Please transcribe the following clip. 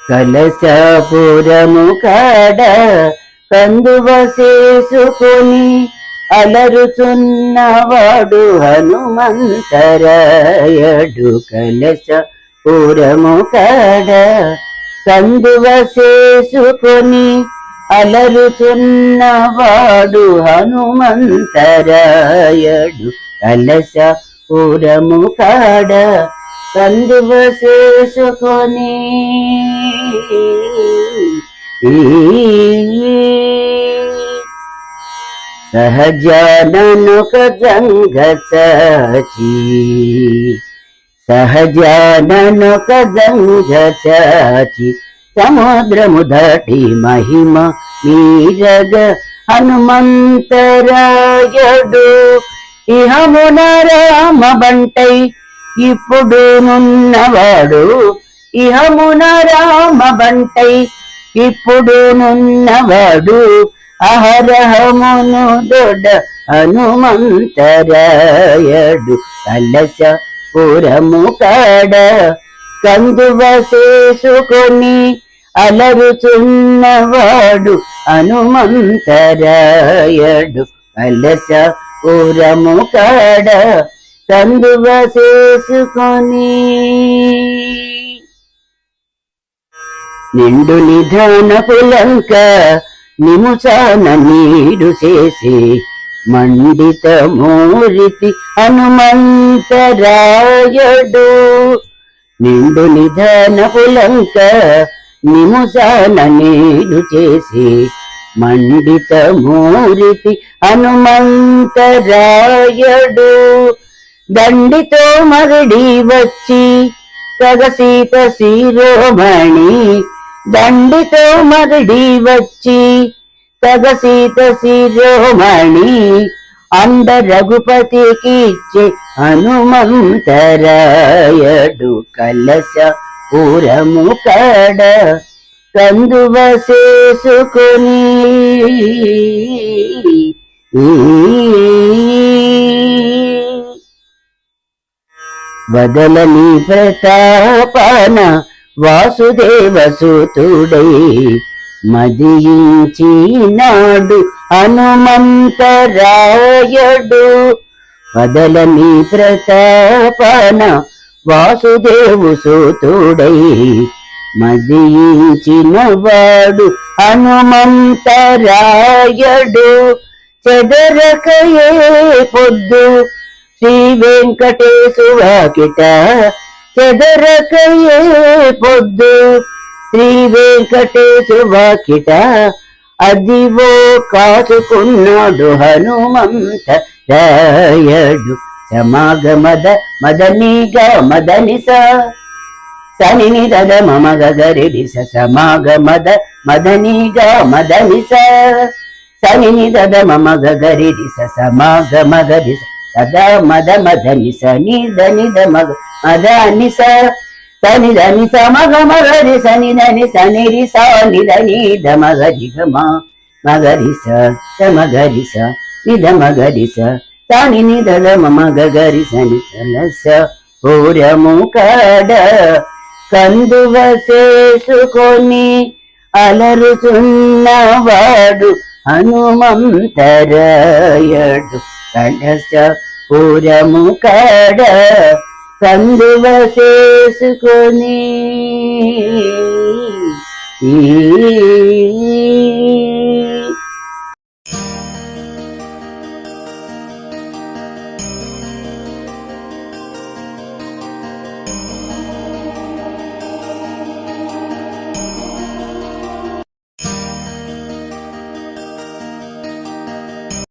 కలశపురము కాడ కందువ చేసుకొని అలరుచున్నవాడు హనుమంతరాయడు. కలశపురము కాడ కందువ చేసుకొని అలరుచున్నవాడు హనుమంతరాయడు. కలశపురము కాడ కందువ చేసుకొని సహజాననుక జంగ చాచి సహజాననుక జంగ చాచి సముద్రము దాటి మహిమ నీరగ హనుమంతరాయడు. ఇహమున రామ బంటై ఇప్పుడు నున్నవాడు ఇహమున రామ బంటై. ఇప్పుడు నున్నవాడు అహరహమును దొడ హనుమంతరాయడు. కలశ పురము కాడ కందువ చేసుకొని అలరుచున్నవాడు హనుమంతరాయడు. కలశ పురము కాడ కందువ చేసుకొని నిండు నిధాన పులంక నిముసాన నీడు చేసి మండిత మూరితి హనుమంతరాయడు నిండు నిధాన పులంక నిముసాన నీడు చేసి మండిత మూరితి హనుమంతరాయడు దండితో మరడి వచ్చి కగసీత శిరోమణి దండితో మరడి వచ్చి కగసీత శిరోమణి అంద రఘుపతికి ఇచ్చే హనుమంతరాయడు కలస పురము కడ కందువ చేసుకొని. వదలని ప్రతాపన వాసుదేవ సూతుడై మదియించినాడు హనుమంతరాయడు. వదలని ప్రతాపన వాసుదేవు సూతుడై మదియించినవాడు హనుమంతరాయడు. చెదరకయే పొద్దు శ్రీ వెంకటేశు వాకిట చెదరకయే పొద్దు. శ్రీ వెంకటేశు వాకిట అదివో కాచుకున్నాడు హనుమంత రాయడు. సమాగమద మదనిగ మదనిస. సనిని దద మమ గగరి సమాగమద మదనిగ మదనిస. సనిని దద మమ గగరి స సమాగ మగరి మద మద నిస నిద నిద మగ మద నిస సని దని స మగ మగ రి సని దని సని రి స నిద నిద మగ మగరి గ మ మగరి స మగ రి స నిద మగ రి స సని నిద ద ద మమ గగరి సని స పూర ముకడ కందువ చేసుకొని అలరుచున్నవాడు హనుమంతరాయడు కలశ పురము కడ కందువ చేసుకొని ఈ